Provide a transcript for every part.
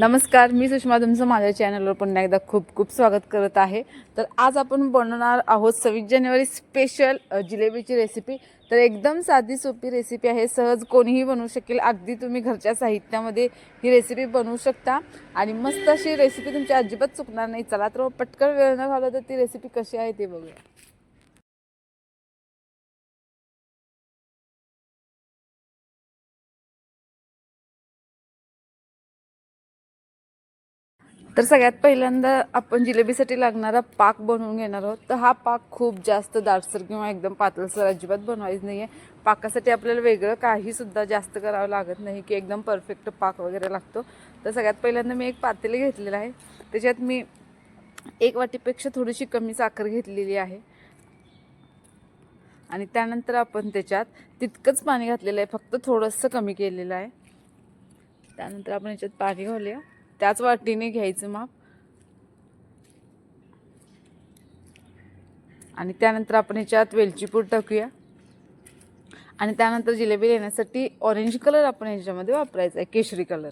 नमस्कार मी सुषमा तुमचं माझ्या चॅनलवर पुन्हा एकदा खूप खूप स्वागत करत आहे. तर आज आपण बनवणार आहोत सव्वीस जानेवारी स्पेशल जिलेबीची रेसिपी तर एकदम साधी सोपी रेसिपी आहे. सहज कोणीही बनवू शकेल. अगदी तुम्ही घरच्या साहित्यामध्ये ही रेसिपी बनवू शकता. आणि मस्त अशी रेसिपी तुमची अजिबात चुकणार नाही. चला तर मग पटकन वेळ न घालवता तर ती रेसिपी कशी आहे ते बघूया. तर सगळ्यात पहिल्यांदा आपण जिलेबीसाठी लागणारा पाक बनवून घेणार आहोत. तर हा पाक खूप जास्त दाटसर किंवा एकदम पातळसर अजिबात बनवायचं नाही आहे पाकासाठी आपल्याला वेगळं काहीसुद्धा जास्त करावं लागत नाही की एकदम परफेक्ट पाक वगैरे लागतो. तर सगळ्यात पहिल्यांदा मी एक पातेले घेतलेलं आहे. त्याच्यात मी एक वाटीपेक्षा थोडीशी कमी साखर घेतलेली आहे. आणि त्यानंतर आपण त्याच्यात तितकंच पाणी घातलेलं आहे. फक्त थोडंसं कमी केलेलं आहे. त्यानंतर आपण याच्यात पाणी घालूया. त्याच वाटीने घ्यायचं माप. आणि त्यानंतर आपण याच्यात वेलचीपूर टाकूया. आणि त्यानंतर जिलेबी येण्यासाठी ऑरेंज कलर आपण याच्यामध्ये वापरायचा आहे केशरी कलर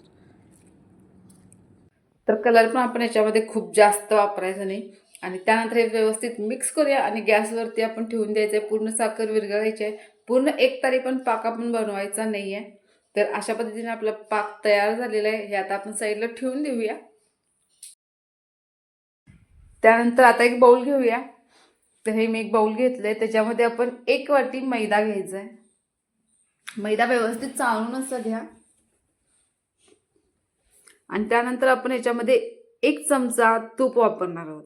तर कलर पण आपण याच्यामध्ये खूप जास्त वापरायचा नाही. आणि त्यानंतर हे व्यवस्थित मिक्स करूया आणि गॅसवरती आपण ठेवून द्यायचं आहे पूर्ण साखर विरघळायची आहे. पूर्ण एक तारी पण पाक आपण बनवायचा नाही आहे तर अशा पद्धतीने आपला पाक तयार झालेला आहे. हे आता आपण साईडला ठेवून देऊया. त्यानंतर आता एक बाऊल घेऊया. तर हे मी एक बाऊल घेतलंय. त्याच्यामध्ये आपण एक वाटी मैदा घ्यायचा आहे मैदा व्यवस्थित चाळून असं घ्या. आणि त्यानंतर आपण याच्यामध्ये एक चमचा तूप वापरणार आहोत.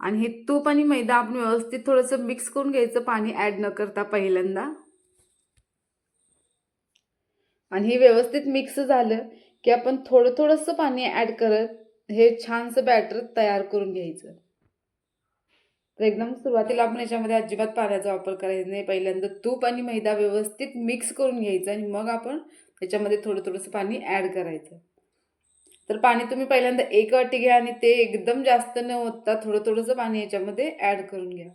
आणि हे तूप आणि मैदा आपण व्यवस्थित थोडंसं मिक्स करून घ्यायचं. पाणी ॲड न करता पहिल्यांदा. आणि हे व्यवस्थित मिक्स झालं की आपण थोडं थोडंसं पाणी ॲड करत हे छानसं बॅटर तयार करून घ्यायचं. तर एकदम सुरुवातीला आपण याच्यामध्ये अजिबात पाण्याचा वापर करायचा नाही. पहिल्यांदा तूप आणि मैदा व्यवस्थित मिक्स करून घ्यायचं आणि मग आपण त्याच्यामध्ये थोडं थोडंसं पाणी ॲड करायचं. तर पाणी तुम्ही पहिल्यांदा एक वाटी घ्या आणि ते एकदम जास्त न होता थोडं थोडंसं पाणी याच्यामध्ये ॲड करून घ्या.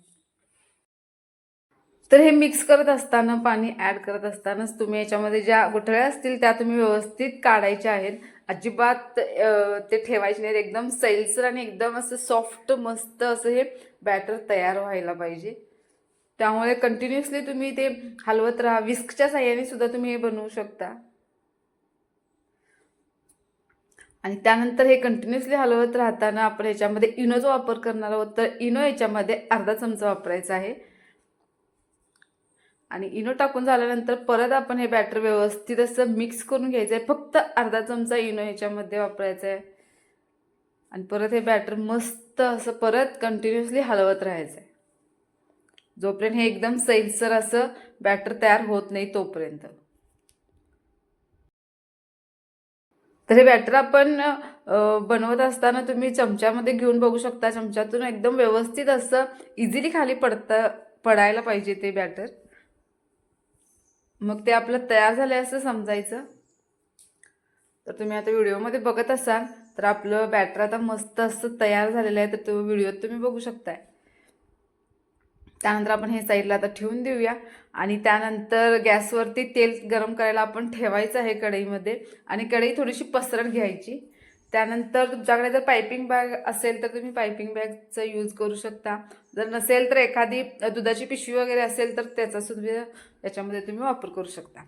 तर हे मिक्स करत असताना पाणी ॲड करत असतानाच तुम्ही याच्यामध्ये ज्या गुठळ्या असतील त्या तुम्ही व्यवस्थित काढायच्या आहेत. अजिबात ते ठेवायचे नाहीत. एकदम सैलसर आणि एकदम असं सॉफ्ट मस्त असं हे बॅटर तयार व्हायला पाहिजे. त्यामुळे कंटिन्युअसली तुम्ही ते हलवत राहा. विस्कच्या साह्याने सुद्धा तुम्ही हे बनवू शकता. आणि त्यानंतर हे कंटिन्युअसली हलवत राहताना आपण याच्यामध्ये इनोचा वापर करणार आहोत. तर इनो याच्यामध्ये अर्धा चमचा वापरायचा आहे. आणि इनो टाकून झाल्यानंतर परत आपण हे बॅटर व्यवस्थित असं मिक्स करून घ्यायचं आहे फक्त अर्धा चमचा इनो ह्याच्यामध्ये वापरायचा आहे आणि परत हे बॅटर मस्त असं परत कंटिन्युअसली हलवत राहायचं आहे जोपर्यंत हे एकदम सैलसर असं बॅटर तयार होत नाही तोपर्यंत. तर हे बॅटर आपण बनवत असताना तुम्ही चमच्यामध्ये घेऊन बघू शकता. चमच्यातून एकदम व्यवस्थित असं इझिली खाली पडता पडायला पाहिजे ते बॅटर मग ते आपलं तयार झालं असं समजायचं. तर तुम्ही आता व्हिडिओमध्ये बघत असाल तर आपलं बॅटर आता मस्त असं तयार झालेलं आहे तर तो व्हिडिओत तुम्ही बघू शकताय. त्यानंतर आपण हे साईडला आता ठेवून देऊया. आणि त्यानंतर गॅसवरती तेल गरम करायला आपण ठेवायचं आहे कढईमध्ये. आणि कढई थोडीशी पसरट घ्यायची. त्यानंतर तुमच्याकडे जर पायपिंग बॅग असेल तर तुम्ही पायपिंग बॅगचा यूज करू शकता. जर नसेल तर एखादी दुधाची पिशवी वगैरे असेल तर त्याचा सुद्धा याच्यामध्ये तुम्ही वापर करू शकता.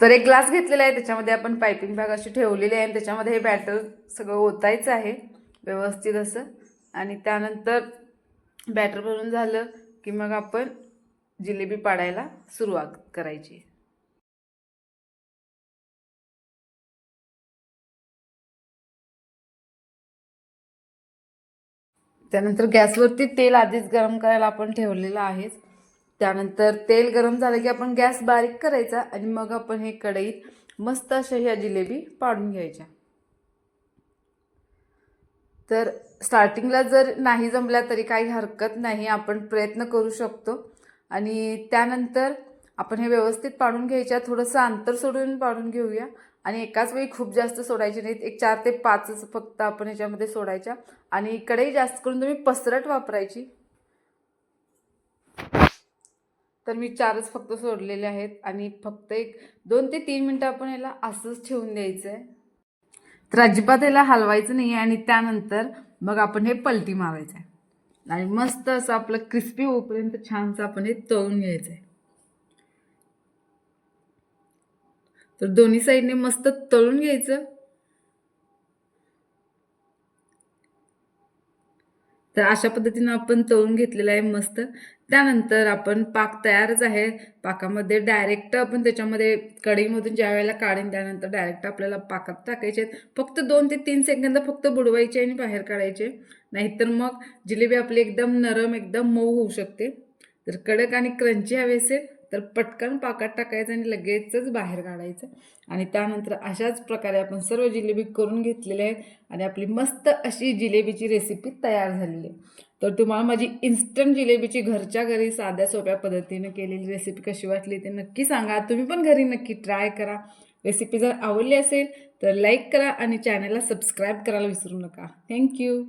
तर एक ग्लास घेतलेला आहे त्याच्यामध्ये आपण पायपिंग बॅग अशी ठेवलेली आहे आणि त्याच्यामध्ये हे बॅटर सगळं ओतायचं आहे व्यवस्थित असं. आणि त्यानंतर बॅटर भरून झालं की मग आपण जिलेबी पाडायला सुरुवात करायची. त्यानंतर गॅसवरती तेल आधीच गरम करायला आपण ठेवलेलं आहेच त्यानंतर तेल गरम झालं की आपण गॅस बारीक करायचा आणि मग आपण हे कढईत मस्त अशा ह्या जिलेबी पाडून घ्यायच्या. तर स्टार्टिंगला जर नाही जमल्या तरी काही हरकत नाही आपण प्रयत्न करू शकतो. आणि त्यानंतर आपण हे व्यवस्थित पाडून घ्यायच्या. थोडंसं अंतर सोडून पाडून घेऊया. आणि एकाच वेळी खूप जास्त सोडायचे नाहीत. एक चार ते पाचच फक्त आपण ह्याच्यामध्ये सोडायच्या. आणि कढई जास्त करून तुम्ही पसरट वापरायची. तर मी चारच फक्त सोडलेले आहेत. आणि फक्त एक दोन ते तीन मिनटं आपण याला असंच ठेवून द्यायचं आहे तर अजिबात याला हलवायचं नाही आहे आणि त्यानंतर मग आपण हे पलटी मारायचं आहे आणि मस्त असं आपलं क्रिस्पी होईपर्यंत छानसं आपण हे तळून घ्यायचं आहे तर दोन्ही साईडने मस्त तळून घ्यायचं. तर अशा पद्धतीनं आपण तळून घेतलेलं आहे मस्त. त्यानंतर आपण पाक तयारच आहे. पाकामध्ये डायरेक्ट आपण त्याच्यामध्ये कढईमधून ज्या वेळेला काढीन त्यानंतर डायरेक्ट आपल्याला पाकात टाकायचे आहेत. फक्त दोन ते तीन सेकंद फक्त बुडवायचे आणि बाहेर काढायचे. नाहीतर मग जिलेबी आपली एकदम नरम एकदम मऊ होऊ शकते. तर कडक आणि क्रंची हवे असेल. तर पटकन पाकात टाकायचं आणि लगेचच बाहेर काढायचं. आणि त्यानंतर अशाच प्रकारे आपण सर्व जिलेबी करून घेतलेले आहेत आणि आपली मस्त अशी जिलेबीची रेसिपी तयार झालेली आहे. तर तुम्हाला माझी इन्स्टंट जिलेबीची घरच्या घरी साध्या सोप्या पद्धतीने केलेली रेसिपी कशी वाटली ते नक्की सांगा. तुम्ही पण घरी नक्की ट्राय करा. रेसिपी जर आवडली असेल तर लाईक करा आणि चॅनलला सबस्क्राईब करायला विसरू नका. थँक्यू